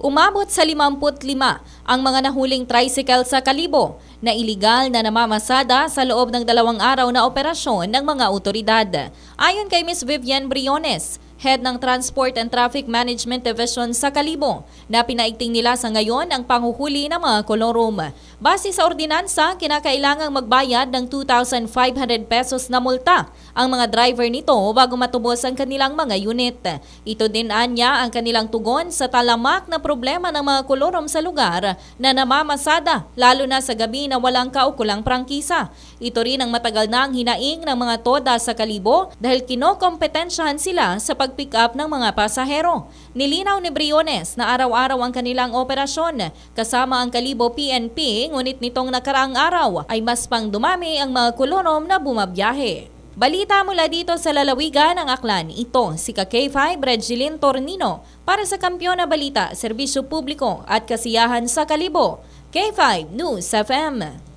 Umabot sa 55 ang mga nahuling tricycle sa Kalibo na iligal na namamasada sa loob ng dalawang araw na operasyon ng mga otoridad. Ayon kay Ms. Vivian Briones, head ng Transport and Traffic Management Division sa Kalibo, na pinaigting nila sa ngayon ang panguhuli ng mga kolorum. Base sa ordinansa, kinakailangang magbayad ng 2,500 pesos na multa ang mga driver nito bago matubos ang kanilang mga unit. Ito din anya ang kanilang tugon sa talamak na problema ng mga kolorum sa lugar na namamasada, lalo na sa gabi na walang kaukulang prangkisa. Ito rin ang matagal na ang hinaing ng mga toda sa Kalibo dahil kinokompetensyahan sila sa pag-pick up ng mga pasahero. Nilinaw ni Briones na araw-araw ang kanilang operasyon kasama ang Kalibo PNP ngunit nitong nakaraang araw ay mas pang dumami ang mga kolorom na bumabiyahe. Balita mula dito sa lalawigan ng Aklan, ito si K5 Regilin Tornino para sa Kampiyon na Balita, Serbisyo Publiko at Kasiyahan sa Kalibo. K5 News FM.